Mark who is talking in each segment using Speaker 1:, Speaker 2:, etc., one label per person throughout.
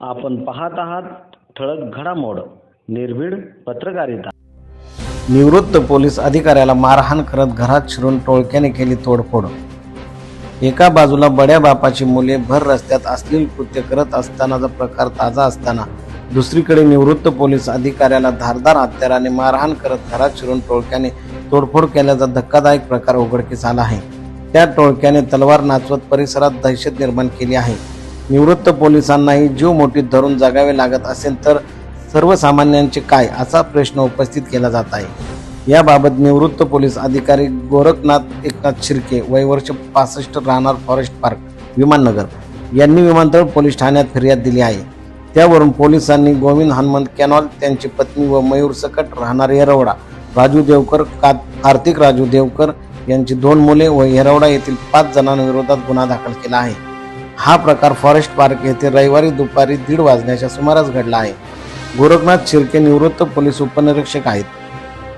Speaker 1: आपण पाहत आहात ठळक घडामोड निर्भीड पत्रकारिता.
Speaker 2: निवृत्त पोलीस अधिकाऱ्याला मारहाण करत घरात शिरून टोळक्याने केली तोडफोड. एका बाजूला बड्या बापाची मुले भर रस्त्यात अश्लील कृत्य करत असतानाचा प्रकार ताजा असताना दुसरीकडे निवृत्त पोलीस अधिकाऱ्याला धारदार हत्याराने मारहाण करत घरात शिरून टोळक्याने तोडफोड केल्याचा धक्कादायक प्रकार उघडकीस आला आहे. त्या टोळक्याने तलवार नाचवत परिसरात दहशत निर्माण केली आहे. निवृत्त पोलिसांनाही जीव मोठीत धरून जगावे लागत असेल तर सर्वसामान्यांचे काय असा प्रश्न उपस्थित केला जात आहे. याबाबत निवृत्त पोलीस अधिकारी गोरखनाथ एकनाथ शिर्के वय वर्ष पासष्ट राहणार फॉरेस्ट पार्क विमाननगर यांनी विमानतळ पोलीस ठाण्यात फिर्याद दिली आहे. त्यावरून पोलिसांनी गोविंद हनुमंत कॅनॉल त्यांची पत्नी व मयूर सकट राहणार येरवडा राजू देवकर का कार्तिक राजू देवकर यांची दोन मुले व येरवडा येथील पाच जणांविरोधात गुन्हा दाखल केला आहे. हा प्रकार फॉरेस्ट पार्क येथे रविवारी दुपारी दीड वाजण्याच्या सुमारास घडला आहे. गोरखनाथ शिर्के निवृत्त पोलीस उपनिरीक्षक आहेत.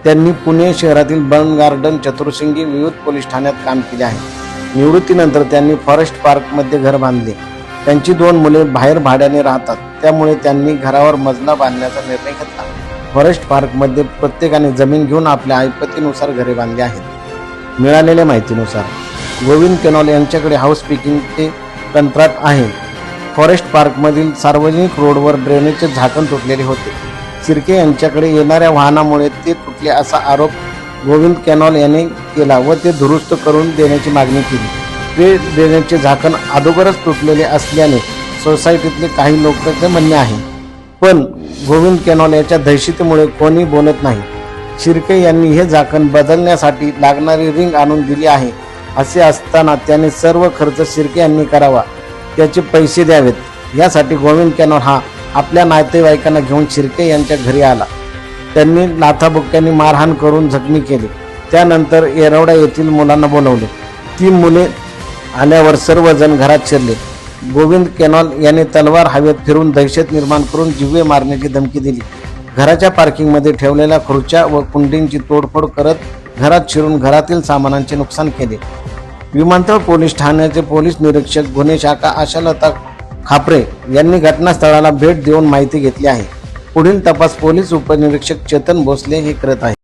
Speaker 2: त्यांनी पुणे शहरातील बर्न गार्डन चतुर्शिंगी विविध पोलीस ठाण्यात काम केले आहे. निवृत्तीनंतर त्यांनी फॉरेस्ट पार्कमध्ये घर बांधले. त्यांची दोन मुले बाहेर भाड्याने राहतात. त्यामुळे त्यांनी घरावर मजला बांधण्याचा निर्णय घेतला. फॉरेस्ट पार्कमध्ये प्रत्येकाने जमीन घेऊन आपल्या ऐपतीनुसार घरे बांधली आहेत. मिळालेल्या माहितीनुसार गोविंद केनॉल यांच्याकडे हाऊस पिकिंगचे कंत्राट आहे. फॉरेस्ट पार्कमधील सार्वजनिक रोडवर ड्रेनेजचे झाकण तुटलेले होते. शिर्के यांच्याकडे येणाऱ्या वाहनामुळे ते तुटले असा आरोप गोविंद कॅनॉल यांनी केला व ते दुरुस्त करून देण्याची मागणी केली. ते ड्रेनेजचे झाकण अगोदरच तुटलेले असल्याने सोसायटीतले काही लोकांचे म्हणणे आहे. पण गोविंद कॅनॉल याच्या दहशतीमुळे कोणी बोलत नाही. शिर्के यांनी हे झाकण बदलण्यासाठी लागणारी रिंग आणून दिली आहे. असे असताना त्याने सर्व खर्च शिर्के यांनी करावा. त्याचे पैसे द्यावेत. यासाठी गोविंद कॅनॉल हा आपल्या नातेवाईकांना घेऊन शिर्के यांच्या घरी आला. त्यांनी लाथाबुक्क्यांनी मारहाण करून जखमी केली. त्यानंतर येरवडा येथील मुलांना बोलवले. ती मुले आल्यावर सर्वजण घरात शिरले. गोविंद कॅनॉल याने तलवार हवेत फिरून दहशत निर्माण करून जिवे मारण्याची धमकी दिली. घराच्या पार्किंगमध्ये ठेवलेल्या खुर्च्या व कुंडींची तोडफोड करत घरात शिरून घरातील सामानांचे नुकसान केले. विमानतळ पोलीस ठाण्याचे पोलीस निरीक्षक गुन्हे शाखा आशालता खापरे यांनी घटनास्थळाला भेट देऊन माहिती घेतली आहे. पुढील तपास पोलीस उपनिरीक्षक चेतन भोसले हे करत आहेत.